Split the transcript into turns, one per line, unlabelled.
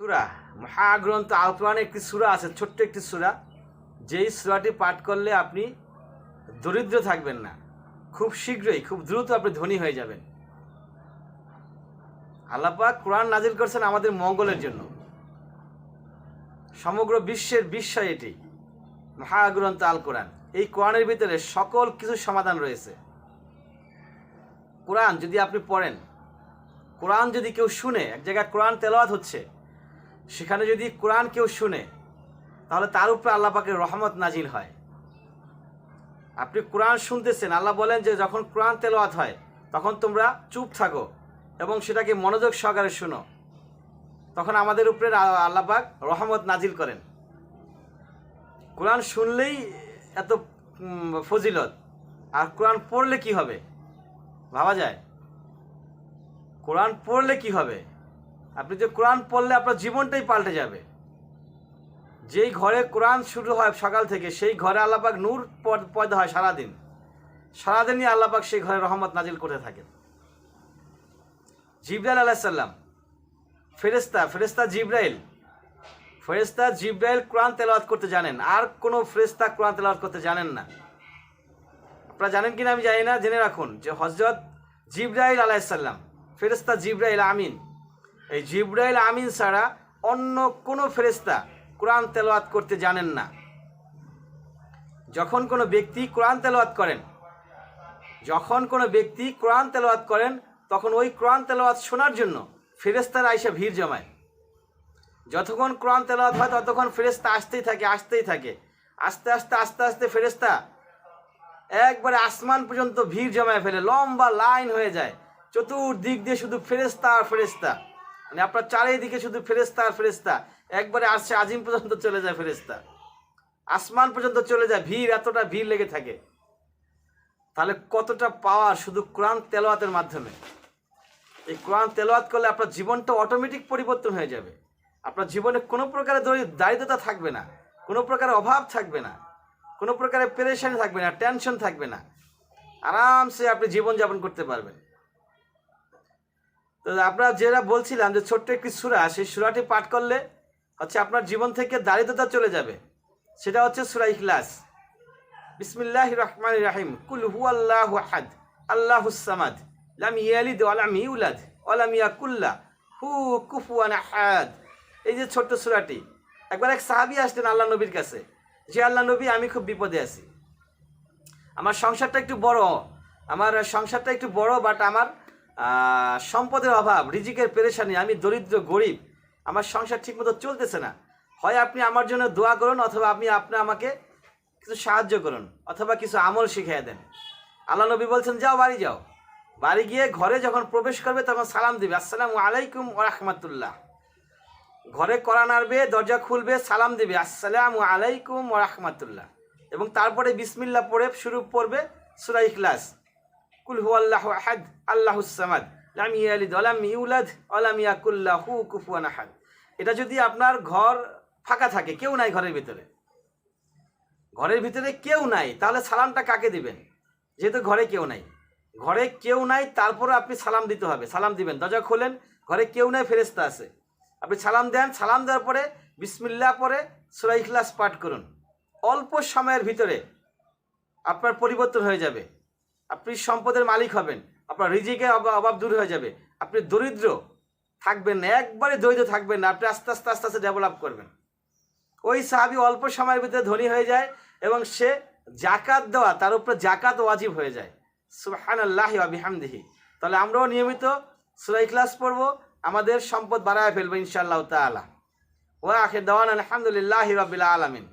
সুরা, মহাগ্রন্থ আল কোরআনে একটি সুরা আছে, ছোট্ট একটি সুরা। যেই সুরাটি পাঠ করলে আপনি দরিদ্র থাকবেন না। খুব শীঘ্রই, খুব দ্রুত আপনি ধনী হয়ে যাবেন। আল্লাপাক কোরআন নাজিল করছেন আমাদের মঙ্গলের জন্য। সমগ্র বিশ্বের বিস্ময় এটি, মহাগ্রন্থ আল কোরআন এই কোরআনের ভিতরে সকল কিছু সমাধান রয়েছে। কোরআন যদি আপনি পড়েন, কোরআন যদি কেউ শুনে, এক জায়গায় কোরআন তেলাওয়াত হচ্ছে সেখানে যদি কোরআন কেউ শুনে, তাহলে তার উপরে আল্লাহ পাকের রহমত নাজিল হয়। আপনি কোরআন শুনতেছেন, আল্লাহ বলেন যে যখন কোরআন তেলাওয়াত হয়, তখন তোমরা চুপ থাকো এবং সেটাকে মনোযোগ সহকারে শুনো। তখন আমাদের উপরে আ- আল্লাহ পাক রহমত নাজিল করেন। কোরআন শুনলেই এত ফজিলত। আর কোরআন পড়লে কি হবে? ভাবা যায়। কোরআন পড়লে কি হবে? আপনি যে কোরআন পড়লে আপনার জীবনটাই পাল্টে যাবে। যেই ঘরে কোরআন শুরু হয় সকাল থেকে, সেই ঘরে আল্লাপাক নূর পয়দা হয় সারাদিন। সারাদিনই আল্লাপাক সেই ঘরে রহমত নাজিল করতে থাকেন। জিব্রাইল আলাহিসাল্লাম ফেরেস্তা ফেরেস্তা জিব্রাইল। ফেরেস্তা জিব্রাইল কোরআন তেলাওয়াত করতে জানেন, আর কোনো ফেরেস্তা কোরআন তেলাওয়াত করতে জানেন না। আপনারা জানেন কিনা আমি জানি না, জেনে রাখুন যে হজরত জিব্রাইল আলাইসাল্লাম ফেরেস্তা জিব্রাইল আমিন এই জিব্রাইল আমিন ছাড়া অন্য কোনো ফেরেস্তা কোরআন তেলাওয়াত করতে জানেন না। যখন কোনো ব্যক্তি কোরআন তেলাওয়াত করেন, যখন কোনো ব্যক্তি কোরআন তেলাওয়াত করেন, তখন ওই কোরআন তেলাওয়াত শোনার জন্য ফেরেস্তারা এসে ভিড় জমায়। যতক্ষণ কোরআন তেলাওয়াত হয়, ততক্ষণ ফেরেস্তা আসতেই থাকে আসতেই থাকে। আস্তে আস্তে আস্তে আস্তে ফেরেস্তা একবারে আসমান পর্যন্ত ভিড় জমায় ফেলে, লম্বা লাইন হয়ে যায়। চতুর্দিক দিয়ে শুধু ফেরেস্তা আর ফেরেস্তা মানে আপনার চারিদিকে শুধু ফেরেস্তা আর ফেরেস্তা একবারে আসছে আজিম পর্যন্ত চলে যায় ফেরেস্তা আসমান পর্যন্ত চলে যায় ভিড়, এতটা ভিড় লেগে থাকে। তাহলে কতটা পাওয়ার শুধু কোরআন তেলোয়াতের মাধ্যমে? এই কোরআন তেলোয়াত করলে আপনার জীবনটা অটোমেটিক পরিবর্তন হয়ে যাবে। আপনার জীবনে কোনো প্রকারের দারিদ্রতা থাকবে না, কোনো প্রকারের অভাব থাকবে না, কোনো প্রকারের পেরেশানি থাকবে না টেনশন থাকবে না। আরামসে আপনি জীবনযাপন করতে পারবেন। তো আপনারা যেটা বলছিলাম যে ছোট্ট একটি সুরা, সেই সুরাটি পাঠ করলে হচ্ছে আপনার জীবন থেকে দারিদ্রতা চলে যাবে। সেটা হচ্ছে সুরা ইখলাস। বিসমিল্লাহ রহমান রাহিম। কুল হু আল্লাহ আহাদ, আল্লাহ সামাদ, লাম ইয়ালিদ ওয়ালাম ইউলাদ ওয়ালাম ইয়াকুল্লা, হু কুফুয়ান আহাদ। এই যে ছোট্ট সুরাটি, একবার এক সাহাবি আসলেন আল্লাহ নবীর কাছে। যে আল্লাহ নবী, আমি খুব বিপদে আছি। আমার সংসারটা একটু বড়, আমার সংসারটা একটু বড় বাট আমার সম্পদের অভাব, রিজিকের পেরেশানি, আমি দরিদ্র, গরিব, আমার সংসার ঠিকমতো চলতেছে না। হয় আপনি আমার জন্য দোয়া করুন অথবা আপনি আপনি আমাকে কিছু সাহায্য করুন অথবা কিছু আমল শিখিয়ে দেন। আল্লাহ নবী বলছেন, যাও, বাড়ি যাও। বাড়ি গিয়ে ঘরে যখন প্রবেশ করবে তখন সালাম দিবে। আসসালামু আলাইকুম রাহমাতুল্লাহ। ঘরে করা নাড়বে দরজা খুলবে, সালাম দিবে। আসসালামু আলাইকুম রাহমাতুল্লাহ। এবং তারপরে বিসমিল্লা পড়ে শুরু পড়বে সুরাই ইখলাস। কুল হু আল্লাহ আহাদ আল্লাহুস সামাদ। লাম ইয়ালিদ ওয়ালাম ইউলাদ ওয়ালাম ইয়াকুল্লাহু কুফুয়ান আহাদ। এটা যদি আপনার ঘর ফাঁকা থাকে, কেউ নাই ঘরের ভিতরে। ঘরের ভিতরে কেউ নাই, তাহলে সালামটা কাকে দিবেন? যেহেতু ঘরে কেউ নাই। ঘরে কেউ নাই তারপরে আপনি সালাম দিতে হবে। সালাম দিবেন, দরজা খোলেন, ঘরে কেউ নাই ফেরেস্তা আছে। আপনি সালাম দেন, সালাম দেওয়ার পরে বিসমিল্লাহ পরে সুরা ইখলাস পাঠ করুন। অল্প সময়ের ভিতরে আপনার পরিবর্তন হয়ে যাবে। আপনি সম্পদের মালিক হবেন, আপনার রিজিকের অভাব দূর হয়ে যাবে। আপনি দরিদ্র থাকবেন না একবারে দরিদ্র থাকবেন না, আপনি আস্তে আস্তে আস্তে আস্তে ডেভেলপ করবেন। ওই সাহাবি অল্প সময়ের ভিতরে ধনী হয়ে যায় এবং সে জাকাত দেওয়া, তার উপরে জাকাত ওয়াজিব হয়ে যায়। সুহান আল্লাহ আবিহামদিহি তাহলে আমরাও নিয়মিত সুরাই ক্লাস পড়ব, আমাদের সম্পদ বাড়ায় ফেলব ইনশাআল্লাহ তালা ওয়া আখির দাওয়ান আলহামদুলিল্লাহ রবিল আলমিন।